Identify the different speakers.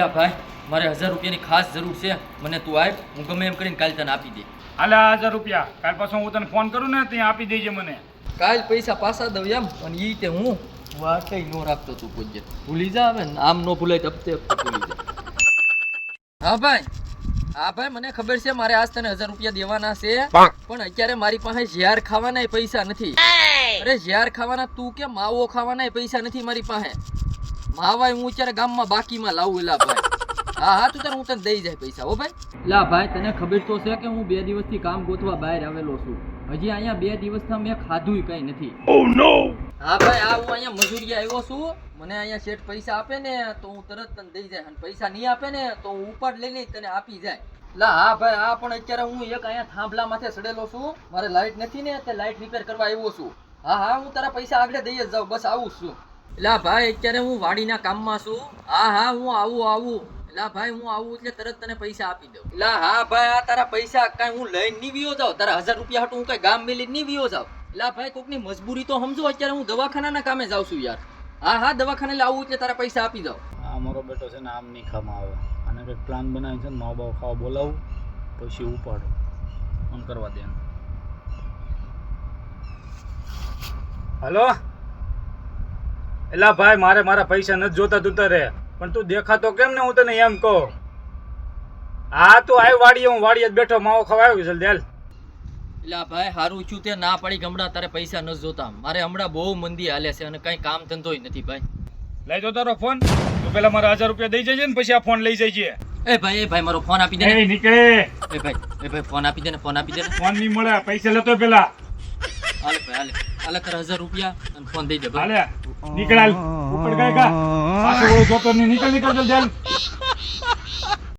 Speaker 1: એલા ભાઈ મારે હજાર રૂપિયાની ખાસ જરૂર છે. મને તું આપ હું ગમે એમ કરીને કાલે તને આપી દે.
Speaker 2: હાલે હજાર રૂપિયા. કાલ પાછો હું તને ફોન કરું ને ત્યાં આપી દેજે મને.
Speaker 1: કાલ પૈસા પાછા દઉં એમ અને એ તે હું વાકઈ નો રાખતો તું કોઈ ભૂલી જા હવે આમ નો ભૂલાય હપ્તે હપ્તે ભૂલી જા. હા ભાઈ હા ભાઈ મને ખબર છે મારે આજ તને હજાર રૂપિયા દેવાના છે પણ અત્યારે મારી પાસે ઝેર ખાવાના પૈસા નથી. અરે ઝેર ખાવાના તું કે માવો ખાવાના પૈસા નથી મારી પાસે? માવા હું અત્યારે ગામમાં બાકીમાં લાવું એલા ભાઈ. હા હા તું તારે હું તને દઈ જાય પૈસા હો ભાઈ. લા ભાઈ તને ખબર તો છે કે હું બે દિવસથી કામ ગોતવા બહાર આવેલો છું. હજી અહીંયા બે દિવસથી મેં ખાધું કઈ નથી. હા ભાઈ આ હું અહીંયા મજૂરી આવ્યો છું. મને અહીંયા શેઠ પૈસા આપે ને તો હું તરત તને દઈ જાય. અને પૈસા નહીં આપે ને તો હું ઉપાડ લઈને તને આપી જાય. લા હા ભાઈ આ પણ અત્યારે હું એક અહીંયા થાંભલા માથે સડેલો છું. મારે લાઈટ નથી ને તે લાઈટ રિપેર કરવા આવ્યો છું. હા હા હું તારા પૈસા આગળ દઈ જ જાઉં. બસ આવું છું. લા ભાઈ અત્યારે હું વાડીના કામમાં છું. હા હા હું આવું આવું. લા ભાઈ હું આવું એટલે તરત તને પૈસા આપી દઉં. લા હા ભાઈ આ તારા પૈસા કાંઈ હું લઈને નહીં વિયો જાઉં. તારા હજાર રૂપિયા હતું હું કાંઈ ગામ મેલી નહીં વિયો જાઉં. લા ભાઈ કોકની મજબૂરી તો સમજો અત્યારે હું દવાખાનાના કામે જાઉં છું યાર. હા હા દવાખાને લાવું એટલે તારા પૈસા આપી દઉં.
Speaker 2: આ મારો બેટો છે ને આમ નહીં ખામાં આવે અને કંઈક પ્લાન બનાવી છે ને માવ બાવ ખાવા બોલાવું પછી ઉપાડો. ફોન કરવા દે હલો? એલા ભાઈ મારે મારા પૈસા નથી જોતા તું તારે. પણ તું દેખાતો કેમ ને હું તને એમ કહું? હા તું આવ વાડીએ હું વાડીએ જ બેઠો માવો ખાવા આવ્યો જલ્દી હાલ
Speaker 1: એટલે ભાઈ હારું છું તે ના પડી હમણાં તારે પૈસા નથી જોતા. મારે હમણાં બહુ મંદી હાલે છે અને કઈ કામ ધંધોય નથી ભાઈ.
Speaker 2: લઈ જો તારો ફોન. તું પેલા મારા હજાર રૂપિયા દઈ જજે ને પછી આ ફોન લઈ જજે.
Speaker 1: એ ભાઈ એ ભાઈ મારો ફોન આપી દે ને.
Speaker 2: નીકળે.
Speaker 1: એ ભાઈ એ ભાઈ ફોન આપી દે ને ફોન આપી દે ને.
Speaker 2: ફોન નહીં મળે પૈસા લેતો પેલા.
Speaker 1: હાલે ભાઈ હાલે. હાલે તારા હજાર રૂપિયા અને ફોન દઈ દે ભાઈ
Speaker 2: હાલે. નીકળ હાલ ઉપર કઈ કા પાછો જોતો નહીં નીકળ નીકળ જલ્દી